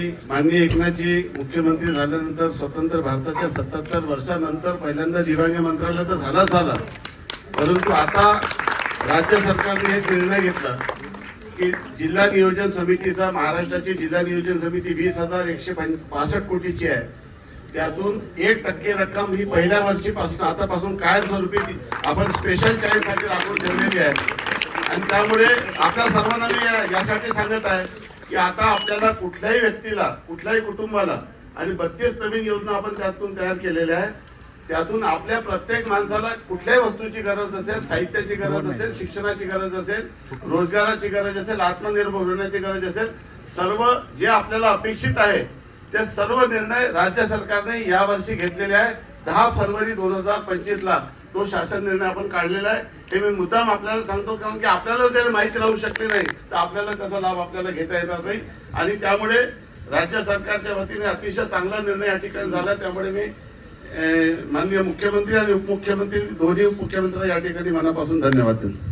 माननीय एकनाथजी मुख्यमंत्री झाल्यानंतर स्वतंत्र भारताच्या सत्याहत्तर वर्षानंतर पहिल्यांदा दिव्यांग मंत्रालय तर झालाच झाला. परंतु आता राज्य सरकारने एक निर्णय घेतला की जिल्हा नियोजन समितीचा महाराष्ट्राची जिल्हा नियोजन समिती वीस हजार एकशे पासष्ट कोटीची आहे. त्यातून एक टक्के रक्कम ही पहिल्या वर्षीपासून आतापासून कायमस्वरूपी आपण स्पेशल चाईल्डसाठी राखून ठेवलेली आहे. आणि त्यामुळे आपल्या सर्वांना मी यासाठी सांगत आहे की आता आपल्याला कुठल्याही व्यक्तीला कुठल्याही कुटुंबाला आणि बत्तीस नवीन योजना आपण त्यातून तयार केलेल्या आहे त्यातून आपल्या प्रत्येक माणसाला कुठल्याही वस्तूची गरज असेल साहित्याची गरज असेल शिक्षणाची गरज असेल रोजगाराची गरज असेल आत्मनिर्भर होण्याची गरज असेल सर्व जे आपल्याला अपेक्षित आहे ते सर्व निर्णय राज्य सरकारने यावर्षी घेतलेले आहे दहा फरवरी दोन हजार पंचवीस ला तो शासन निर्णय आपण काढलेला आहे. हे मी मुद्दाम आपल्याला सांगतो कारण की आपल्याला जर माहिती राहू शकली नाही. तर आपल्याला त्याचा लाभ आपल्याला घेता येणार नाही? आणि त्यामुळे राज्य सरकारच्या वतीने अतिशय चांगला निर्णय या ठिकाणी झाला. त्यामुळे मी माननीय मुख्यमंत्री आणि उपमुख्यमंत्री दोन्ही उपमुख्यमंत्र्यांना या ठिकाणी मनापासून धन्यवाद देतो.